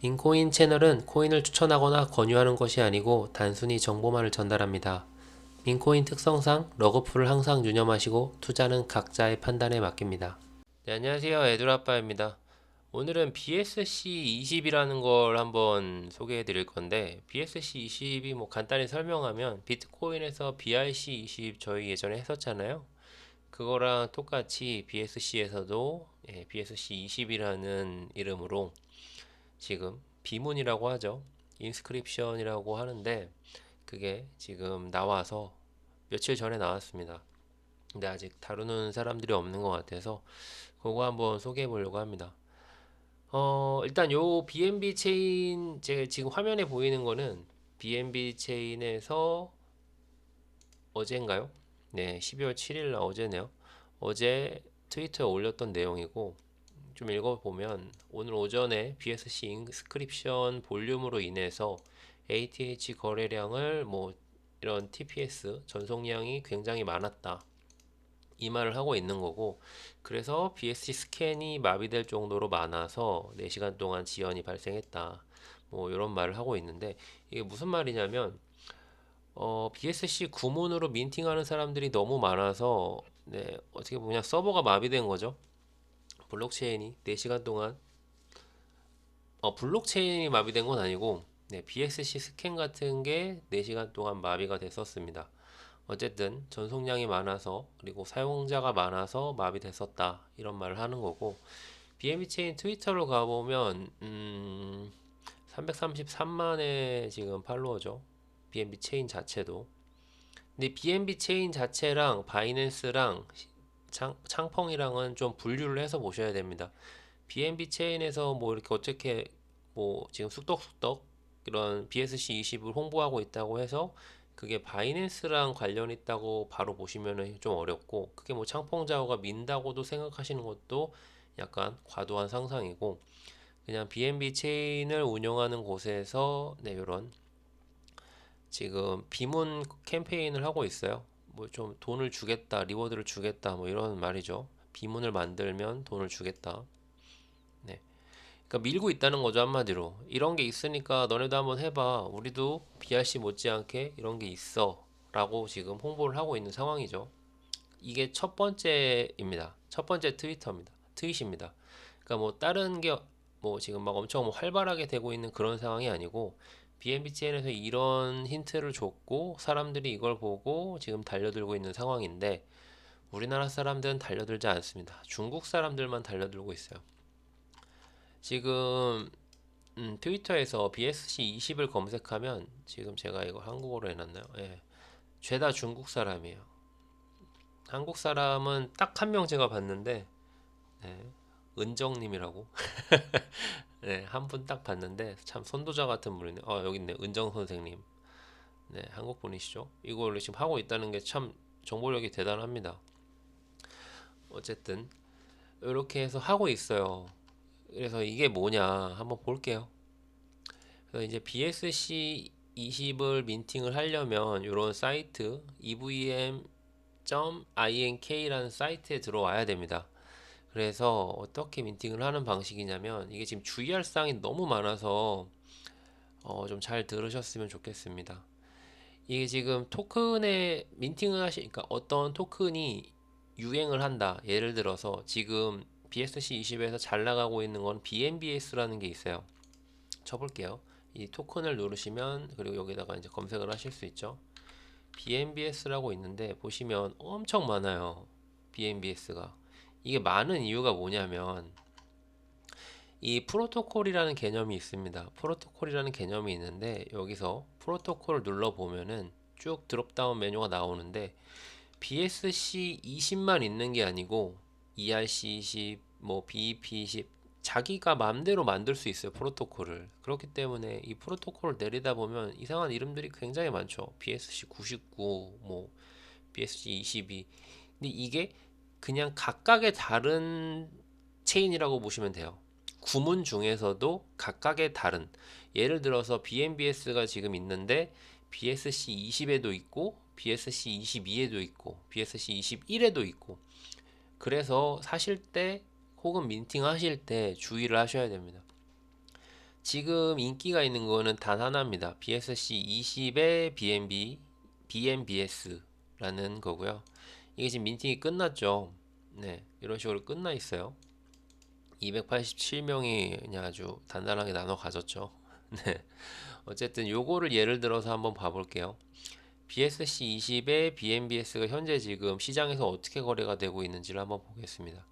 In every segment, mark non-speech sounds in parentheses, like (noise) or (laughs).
민코인 채널은 코인을 추천하거나 권유하는 것이 아니고 단순히 정보만을 전달합니다. 민코인 특성상 러그풀을 항상 유념하시고 투자는 각자의 판단에 맡깁니다. 네, 안녕하세요. 에두라빠입니다. 오늘은 BSC20이라는 걸 한번 소개해 드릴 건데 BSC20이 뭐 간단히 설명하면 비트코인에서 BRC20 저희 예전에 했었잖아요. 그거랑 똑같이 BSC에서도 BSC20이라는 이름으로 지금 비문이라고 하죠. 인스크립션이라고 하는데 그게 지금 나와서 며칠 전에 나왔습니다. 근데 아직 다루는 사람들이 없는 것 같아서 그거 한번 소개해 보려고 합니다. 어, 일단 요 BNB 체인 제 지금 화면에 보이는 거는 BNB 체인에서 어제인가요? 네, 12월 7일 날 어제네요. 어제 트위터에 올렸던 내용이고 좀 읽어보면 오늘 오전에 BSC 인스크립션 볼륨으로 인해서 ATH 거래량을 뭐 이런 TPS 전송량이 굉장히 많았다. 이 말을 하고 있는 거고 그래서 BSC 스캔이 마비될 정도로 많아서 4시간 동안 지연이 발생했다. 뭐 이런 말을 하고 있는데 이게 무슨 말이냐면 어, BSC 구문으로 민팅하는 사람들이 너무 많아서 네, 어떻게 보면 서버가 마비된 거죠. 블록체인이 4시간 동안 어, 블록체인이 마비된 건 아니고 네, BSC 스캔 같은 게 4시간 동안 마비가 됐었습니다. 어쨌든 전송량이 많아서 그리고 사용자가 많아서 마비됐었다 이런 말을 하는 거고 BNB 체인 트위터로 가보면 음, 333만의 지금 팔로워죠. BNB 체인 자체도 근데 BNB 체인 자체랑 바이낸스랑 창, 창펑이랑은 좀 분류를 해서 보셔야 됩니다. BNB 체인에서 뭐 이렇게 어떻게 뭐 지금 쑥덕쑥덕 이런 BSC20을 홍보하고 있다고 해서 그게 바이낸스랑 관련 있다고 바로 보시면은 좀 어렵고 그게 뭐 창펑자오가 민다고도 생각하시는 것도 약간 과도한 상상이고 그냥 BNB 체인을 운영하는 곳에서 네, 이런 지금 비문 캠페인을 하고 있어요. 뭐 좀 돈을 주겠다, 리워드를 주겠다, 뭐 이런 말이죠. 비문을 만들면 돈을 주겠다. 네. 그러니까 밀고 있다는 거죠, 한마디로. 이런 게 있으니까 너네도 한번 해봐. 우리도 BRC 못지않게 이런 게 있어. 라고 지금 홍보를 하고 있는 상황이죠. 이게 첫 번째입니다. 첫 번째 트위터입니다. 트윗입니다. 그러니까 뭐 다른 게 뭐 지금 막 엄청 뭐 활발하게 되고 있는 그런 상황이 아니고 BNBCN에서 이런 힌트를 줬고 사람들이 이걸 보고 지금 달려들고 있는 상황인데 우리나라 사람들은 달려들지 않습니다. 중국 사람들만 달려들고 있어요. 지금 음, 트위터에서 BSC20을 검색하면 지금 제가 이거 한국어로 해놨나요? 예. 죄다 중국 사람이에요. 한국 사람은 딱 한 명 제가 봤는데 네, 은정님이라고 (laughs) 네, 한 분 딱 봤는데 참 선도자 같은 분이네. 어, 여기 있네. 은정 선생님. 네, 한국 분이시죠. 이걸 지금 하고 있다는 게 참 정보력이 대단합니다. 어쨌든 이렇게 해서 하고 있어요. 그래서 이게 뭐냐 한번 볼게요. 그래서 이제 BSC 20을 민팅을 하려면 이런 사이트 evm.ink라는 사이트에 들어와야 됩니다. 그래서 어떻게 민팅을 하는 방식이냐면 이게 지금 주의할 사항이 너무 많아서 어, 좀 잘 들으셨으면 좋겠습니다. 이게 지금 토큰에 민팅을 하시니까 어떤 토큰이 유행을 한다. 예를 들어서 지금 BSC20에서 잘 나가고 있는 건 BNBS라는 게 있어요. 쳐볼게요. 이 토큰을 누르시면 그리고 여기다가 이제 검색을 하실 수 있죠. BNBS라고 있는데 보시면 엄청 많아요. BNBS가. 이게 많은 이유가 뭐냐면 이 프로토콜이라는 개념이 있습니다. 프로토콜이라는 개념이 있는데 여기서 프로토콜을 눌러 보면은 쭉 드롭다운 메뉴가 나오는데 BSC 20만 있는 게 아니고 ERC 20, 뭐 BEP 20 자기가 맘대로 만들 수 있어요 프로토콜을. 그렇기 때문에 이 프로토콜을 내리다 보면 이상한 이름들이 굉장히 많죠. BSC 99, 뭐 BSC 22 근데 이게 그냥 각각의 다른 체인이라고 보시면 돼요. 구문 중에서도 각각의 다른 예를 들어서 BNBS가 지금 있는데 BSC 20에도 있고 BSC 22에도 있고 BSC 21에도 있고 그래서 사실 때 혹은 민팅 하실 때 주의를 하셔야 됩니다. 지금 인기가 있는 거는 단 하나입니다. BSC 20의 BNB, BNBS라는 거고요. 이게 지금 민팅이 끝났죠. 네, 이런 식으로 끝나 있어요. 287명이 그냥 아주 단단하게 나눠 가졌죠. (laughs) 네. 어쨌든 요거를 예를 들어서 한번 봐볼게요. BSC 20의 BNBS가 현재 지금 시장에서 어떻게 거래가 되고 있는지를 한번 보겠습니다.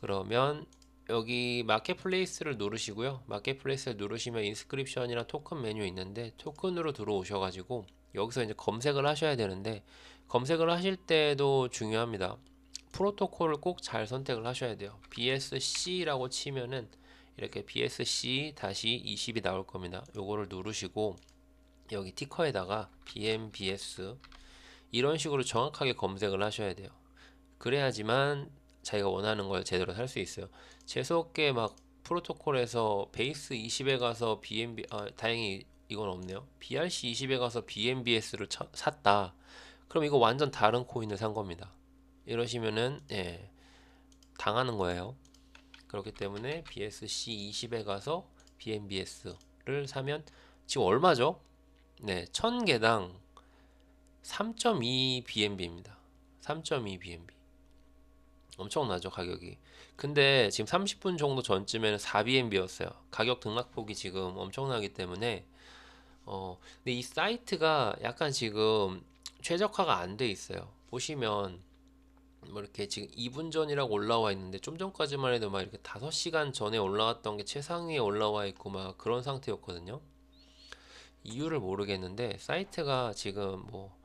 그러면 여기 마켓플레이스를 누르시고요. 마켓플레이스를 누르시면 인스크립션이랑 토큰 메뉴 있는데 토큰으로 들어오셔가지고 여기서 이제 검색을 하셔야 되는데 검색을 하실 때도 중요합니다. 프로토콜을 꼭 잘 선택을 하셔야 돼요. BSC라고 치면은 이렇게 BSC 다시 20이 나올 겁니다. 요거를 누르시고 여기 티커에다가 BMBS 이런 식으로 정확하게 검색을 하셔야 돼요. 그래야지만 자기가 원하는 걸 제대로 살 수 있어요. 재수없게 막 프로토콜에서 베이스 20에 가서 BNB 아 다행히 이건 없네요. BRC 20에 가서 BNBS를 샀다. 그럼 이거 완전 다른 코인을 산 겁니다. 이러시면은 예, 당하는 거예요. 그렇기 때문에 BSC 20에 가서 BNBS를 사면 지금 얼마죠? 네, 1000개당 3.2 BNB입니다. 3.2 BNB. 엄청나죠, 가격이. 근데 지금 30분 정도 전쯤에는 4BNB였어요. 가격 등락폭이 지금 엄청나기 때문에 어, 근데 이 사이트가 약간 지금 최적화가 안 돼 있어요. 보시면 뭐 이렇게 지금 2분 전이라고 올라와 있는데 좀 전까지만 해도 막 이렇게 5시간 전에 올라왔던 게 최상위에 올라와 있고 막 그런 상태였거든요. 이유를 모르겠는데 사이트가 지금 뭐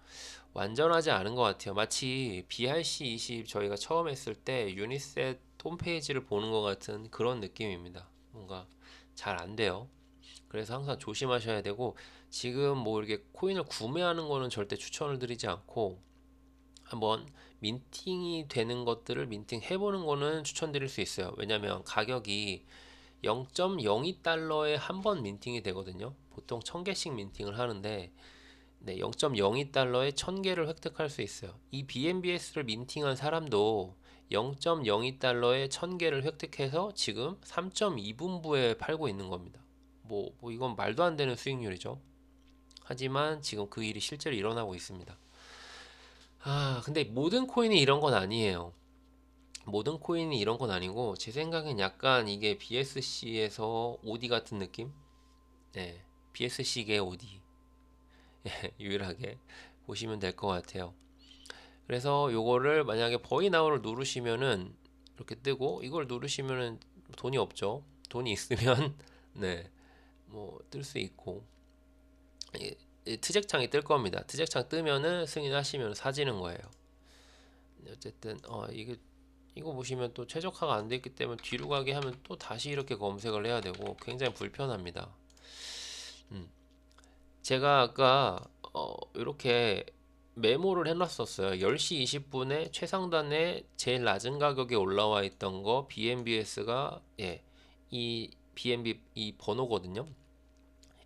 완전하지 않은 것 같아요. 마치 BRC20 저희가 처음 했을 때 유니셋 홈페이지를 보는 것 같은 그런 느낌입니다. 뭔가 잘 안 돼요. 그래서 항상 조심하셔야 되고 지금 뭐 이렇게 코인을 구매하는 거는 절대 추천을 드리지 않고 한번 민팅이 되는 것들을 민팅 해보는 거는 추천드릴 수 있어요. 왜냐면 가격이 0.02달러에 한 번 민팅이 되거든요. 보통 1000개씩 민팅을 하는데 네, 0.02달러에 1000개를 획득할 수 있어요. 이 BNBS를 민팅한 사람도 0.02달러에 1000개를 획득해서 지금 3.2분부에 팔고 있는 겁니다. 뭐, 뭐 이건 말도 안 되는 수익률이죠. 하지만 지금 그 일이 실제로 일어나고 있습니다. 아, 근데 모든 코인이 이런 건 아니에요. 모든 코인이 이런 건 아니고 제 생각엔 약간 이게 BSC에서 OD 같은 느낌? 네, BSC계 OD. 예, (laughs) 유일하게 보시면 될 것 같아요. 그래서 요거를 만약에 버이나우를 누르시면은 이렇게 뜨고 이걸 누르시면은 돈이 없죠. 돈이 있으면 (laughs) 네, 뭐 뜰 수 있고 트잭창이 뜰 겁니다. 트잭창 뜨면은 승인하시면 사지는 거예요. 어쨌든 어 이게 이거 보시면 또 최적화가 안돼 있기 때문에 뒤로 가게 하면 또 다시 이렇게 검색을 해야 되고 굉장히 불편합니다. 음. 제가 아까 어 이렇게 메모를 해놨었어요. 10시 20분에 최상단에 제일 낮은 가격에 올라와 있던 거 BNBS가 예, 이 BNB 이 번호거든요.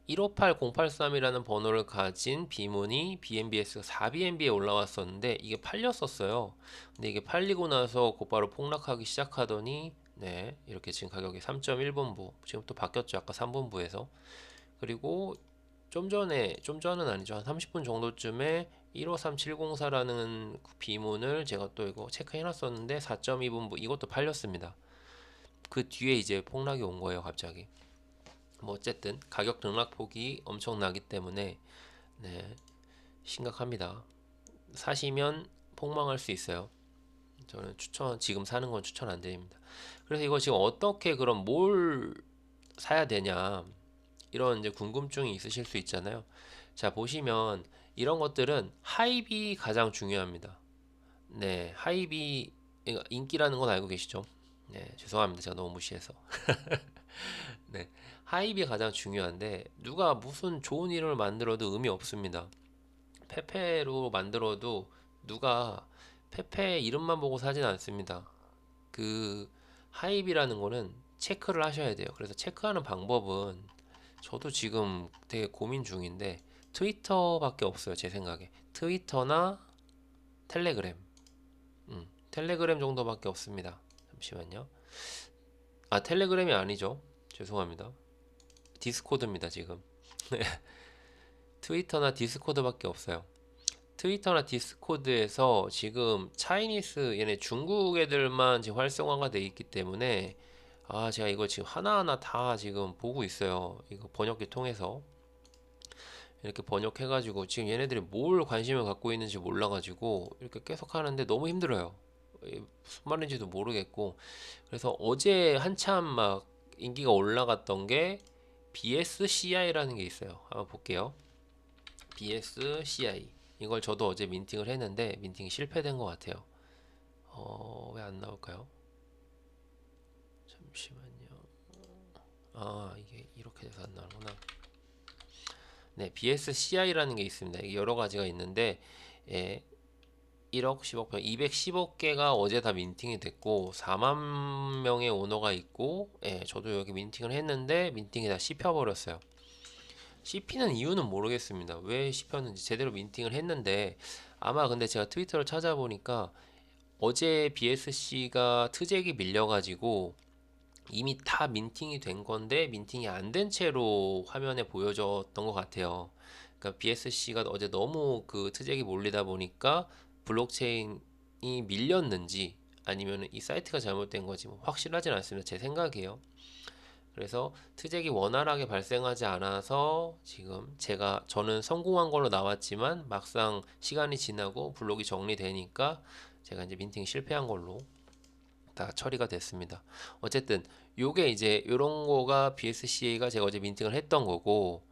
158083이라는 번호를 가진 비문이 BNBS가 4BNB에 올라왔었는데 이게 팔렸었어요. 근데 이게 팔리고 나서 곧바로 폭락하기 시작하더니 네, 이렇게 지금 가격이 3.1분부 지금 또 바뀌었죠. 아까 3분부에서 그리고 좀 전에 좀 전은 아니죠. 한 30분 정도쯤에 153704라는 비문을 제가 또 이거 체크해 놨었는데 4.2분부 이것도 팔렸습니다. 그 뒤에 이제 폭락이 온 거예요, 갑자기. 뭐 어쨌든 가격 등락폭이 엄청나기 때문에 네, 심각합니다. 사시면 폭망할 수 있어요. 저는 추천 지금 사는 건 추천 안 드립니다. 그래서 이거 지금 어떻게 그럼 뭘 사야 되냐 이런 이제 궁금증이 있으실 수 있잖아요. 자 보시면 이런 것들은 하이비 가장 중요합니다. 네, 하이비 인기라는 건 알고 계시죠? 네, 죄송합니다. 제가 너무 무시해서. (laughs) 네, 하입이 가장 중요한데 누가 무슨 좋은 이름을 만들어도 의미 없습니다. 페페로 만들어도 누가 페페 이름만 보고 사진 않습니다. 그 하입이라는 거는 체크를 하셔야 돼요. 그래서 체크하는 방법은 저도 지금 되게 고민 중인데 트위터밖에 없어요. 제 생각에 트위터나 텔레그램, 음, 텔레그램 정도밖에 없습니다. 잠시만요. 아 텔레그램이 아니죠. 죄송합니다. 디스코드입니다, 지금. (laughs) 트위터나 디스코드밖에 없어요. 트위터나 디스코드에서 지금 차이니스 얘네 중국 애들만 지금 활성화가 돼 있기 때문에 아 제가 이거 지금 하나하나 다 지금 보고 있어요. 이거 번역기 통해서 이렇게 번역해 가지고 지금 얘네들이 뭘 관심을 갖고 있는지 몰라 가지고 이렇게 계속 하는데 너무 힘들어요. 무슨 말인지도 모르겠고 그래서 어제 한참 막 인기가 올라갔던 게 BSCI라는 게 있어요. 한번 볼게요. BSCI 이걸 저도 어제 민팅을 했는데 민팅이 실패된 것 같아요. 어, 왜 안 나올까요? 잠시만요. 아, 이게 이렇게 돼서 안 나오구나. 네, BSCI라는 게 있습니다. 여러 가지가 있는데, 예, 1억, 10억, 210억 개가 어제 다 민팅이 됐고, 4만 명의 오너가 있고, 예, 저도 여기 민팅을 했는데, 민팅이 다 씹혀버렸어요. 씹히는 이유는 모르겠습니다. 왜 씹혔는지 제대로 민팅을 했는데, 아마 근데 제가 트위터를 찾아보니까, 어제 BSC가 트잭이 밀려가지고, 이미 다 민팅이 된 건데 민팅이 안 된 채로 화면에 보여줬던 것 같아요. 그러니까 BSC가 어제 너무 그 트잭이 몰리다 보니까 블록체인이 밀렸는지 아니면 이 사이트가 잘못된 거지 뭐 확실하진 않습니다. 제 생각이에요. 그래서 트잭이 원활하게 발생하지 않아서 지금 제가 저는 성공한 걸로 나왔지만 막상 시간이 지나고 블록이 정리되니까 제가 이제 민팅 실패한 걸로 다 처리가 됐습니다. 어쨌든 요게 이제 요런 거가 BSCA가 제가 어제 민팅을 했던 거고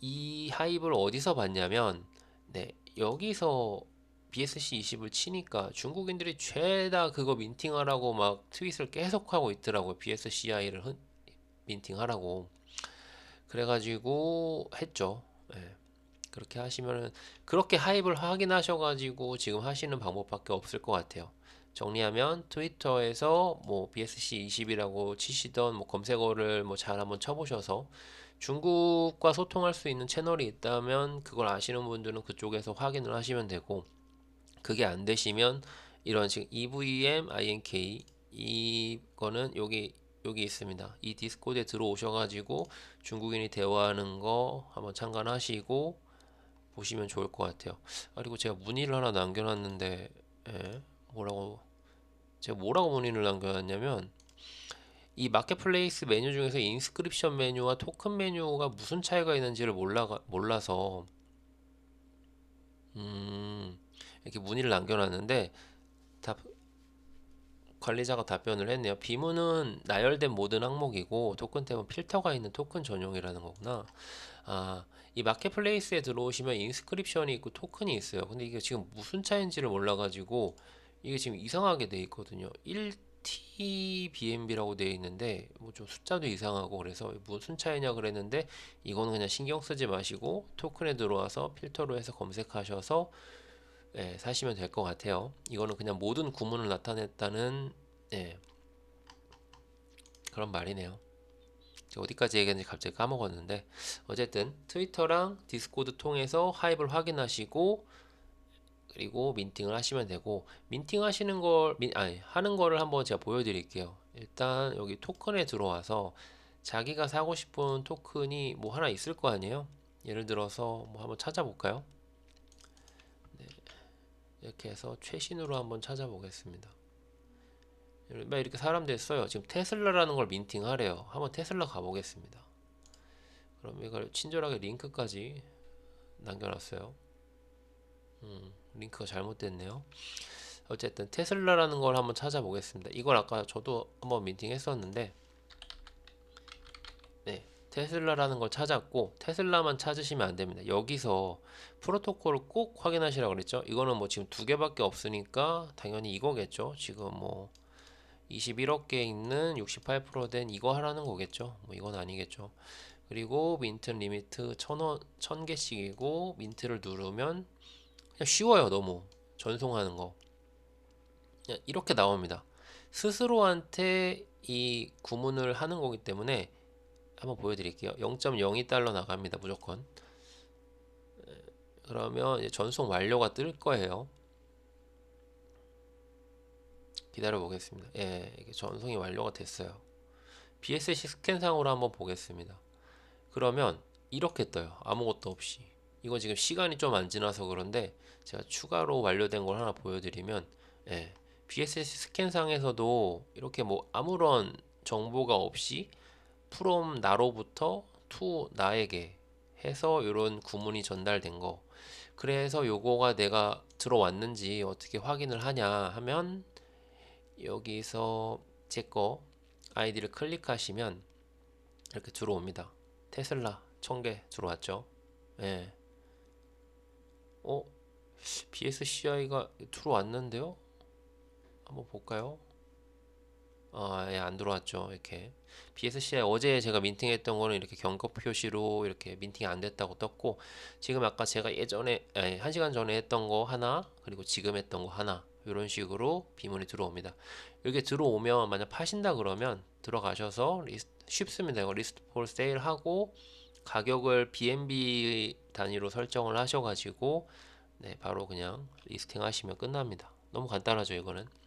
이 하입을 어디서 봤냐면 네 여기서 BSC 20을 치니까 중국인들이 죄다 그거 민팅하라고 막 트윗을 계속 하고 있더라고요. BSCI를 민팅하라고 그래가지고 했죠. 예. 그렇게 하시면은 그렇게 하입을 확인하셔가지고 지금 하시는 방법밖에 없을 것 같아요. 정리하면 트위터에서 뭐 BSC 20이라고 치시던 뭐 검색어를 뭐 잘 한번 쳐보셔서 중국과 소통할 수 있는 채널이 있다면 그걸 아시는 분들은 그쪽에서 확인을 하시면 되고 그게 안 되시면 이런 지금 EVM, INK 이거는 여기 여기 있습니다. 이 디스코드에 들어오셔가지고 중국인이 대화하는 거 한번 참관하시고 보시면 좋을 것 같아요. 아, 그리고 제가 문의를 하나 남겨놨는데 예, 뭐라고 제가 뭐라고 문의를 남겨놨냐면 이 마켓플레이스 메뉴 중에서 인스크립션 메뉴와 토큰 메뉴가 무슨 차이가 있는지를 몰라 몰라서 음, 이렇게 문의를 남겨놨는데 답 관리자가 답변을 했네요. 비문은 나열된 모든 항목이고 토큰 탭은 필터가 있는 토큰 전용이라는 거구나. 아, 이 마켓플레이스에 들어오시면 인스크립션이 있고 토큰이 있어요. 근데 이게 지금 무슨 차이인지를 몰라가지고 이게 지금 이상하게 돼 있거든요. 1TBNB라고 되어 있는데 뭐 좀 숫자도 이상하고 그래서 무슨 차이냐 그랬는데 이거는 그냥 신경 쓰지 마시고 토큰에 들어와서 필터로 해서 검색하셔서 예, 사시면 될 것 같아요. 이거는 그냥 모든 구문을 나타냈다는 예, 그런 말이네요. 어디까지 얘기했는지 갑자기 까먹었는데 어쨌든 트위터랑 디스코드 통해서 하입을 확인하시고 그리고 민팅을 하시면 되고 민팅 하시는 걸 민, 아니 하는 거를 한번 제가 보여드릴게요. 일단 여기 토큰에 들어와서 자기가 사고 싶은 토큰이 뭐 하나 있을 거 아니에요? 예를 들어서 뭐 한번 찾아볼까요? 네, 이렇게 해서 최신으로 한번 찾아보겠습니다. 이렇게 사람들이 써요. 지금 테슬라라는 걸 민팅하래요. 한번 테슬라 가보겠습니다. 그럼 이걸 친절하게 링크까지 남겨놨어요. 음. 링크가 잘못됐네요. 어쨌든 테슬라라는 걸 한번 찾아보겠습니다. 이걸 아까 저도 한번 미팅 했었는데 네, 테슬라라는 걸 찾았고 테슬라만 찾으시면 안 됩니다. 여기서 프로토콜을 꼭 확인하시라고 그랬죠. 이거는 뭐 지금 두 개밖에 없으니까 당연히 이거겠죠. 지금 뭐 21억 개 있는 68%된 이거 하라는 거겠죠. 뭐 이건 아니겠죠. 그리고 민트 리미트 1000원 1000개씩이고 민트를 누르면 그냥 쉬워요 너무 전송하는 거 이렇게 나옵니다 스스로한테 이 구문을 하는 거기 때문에 한번 보여드릴게요. 0.02달러 나갑니다 무조건. 그러면 전송 완료가 뜰 거예요. 기다려 보겠습니다. 예 전송이 완료가 됐어요. BSC 스캔상으로 한번 보겠습니다. 그러면 이렇게 떠요. 아무것도 없이. 이거 지금 시간이 좀 안 지나서 그런데 제가 추가로 완료된 걸 하나 보여드리면 예, BSS 스캔상에서도 이렇게 뭐 아무런 정보가 없이 from 나로부터 to 나에게 해서 이런 구문이 전달된 거. 그래서 요거가 내가 들어왔는지 어떻게 확인을 하냐 하면 여기서 제 거 아이디를 클릭하시면 이렇게 들어옵니다. 테슬라 1000개 들어왔죠. 예. 어? BSCI가 들어왔는데요? 한번 볼까요? 아, 예, 안 들어왔죠. 이렇게. BSCI 어제 제가 민팅했던 거는 이렇게 경고 표시로 이렇게 민팅이 안 됐다고 떴고, 지금 아까 제가 예전에, 아니, 한 시간 전에 했던 거 하나, 그리고 지금 했던 거 하나, 이런 식으로 비문이 들어옵니다. 이렇게 들어오면 만약 파신다 그러면 들어가셔서 리스트, 쉽습니다. 이거 리스트 폴 세일 하고, 가격을 BNB 단위로 설정을 하셔가지고, 네, 바로 그냥 리스팅 하시면 끝납니다. 너무 간단하죠, 이거는.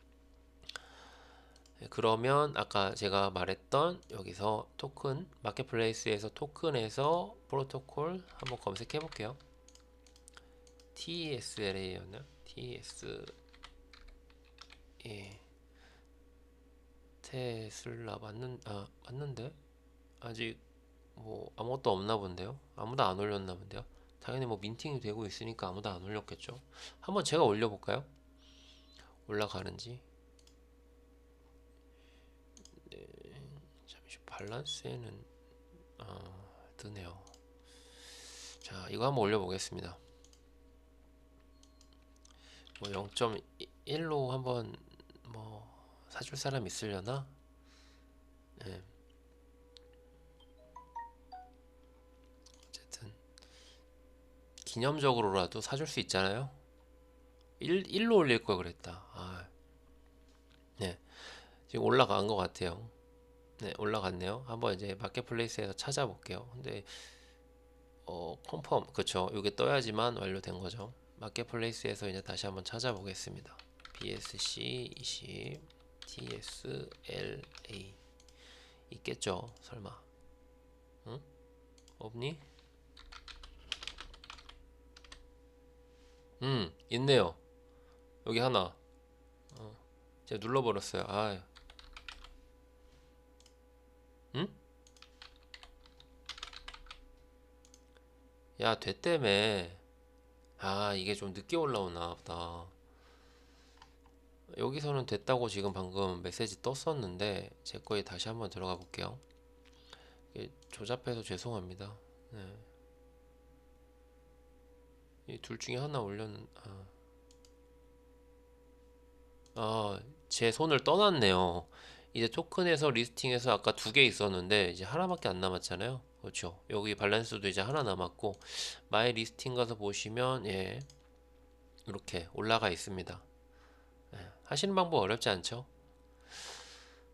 네, 그러면 아까 제가 말했던 여기서 토큰 마켓플레이스에서 토큰에서 프로토콜 한번 검색해 볼게요. TSLA였나요? TS 예 테슬라 맞는 아 맞는데 아직 뭐 아무것도 없나 본데요. 아무도 안 올렸나 본데요. 당연히 뭐 민팅이 되고 있으니까 아무도 안 올렸겠죠. 한번 제가 올려볼까요? 올라가는지. 밸런스에는 아, 뜨네요. 자, 이거 한번 올려보겠습니다. 뭐 0.1로 한번 뭐 사줄 사람 있으려나? 네. 어쨌든 기념적으로라도 사줄 수 있잖아요. 1, 1로 올릴 걸 그랬다. 아, 네. 지금 올라간 것 같아요. 네, 올라갔네요. 한번 이제 마켓플레이스에서 찾아볼게요. 근데 어, 펌펌 그쵸. 이게 떠야지만 완료된 거죠. 마켓플레이스에서 이제 다시 한번 찾아보겠습니다. BSC 20 TSLA 있겠죠? 설마? 응? 없니? 음, 있네요. 여기 하나. 어, 제가 눌러버렸어요. 아, 응? 야, 됐다며. 아, 이게 좀 늦게 올라오나 보다. 여기서는 됐다고 지금 방금 메시지 떴었는데 제 거에 다시 한번 들어가 볼게요. 조잡해서 죄송합니다. 네. 이둘 중에 하나 올렸는 아. 아, 제 손을 떠났네요. 이제 토큰에서 리스팅해서 아까 두 개 있었는데 이제 하나밖에 안 남았잖아요. 그렇죠. 여기 밸런스도 이제 하나 남았고 마이 리스팅 가서 보시면 예. 이렇게 올라가 있습니다. 예, 하시는 방법 어렵지 않죠?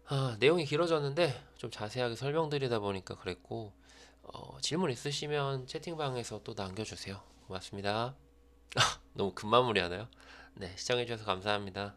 아, 내용이 길어졌는데 좀 자세하게 설명드리다 보니까 그랬고 어, 질문 있으시면 채팅방에서 또 남겨주세요. 고맙습니다. (laughs) 너무 급 마무리하나요? 네, 시청해주셔서 감사합니다.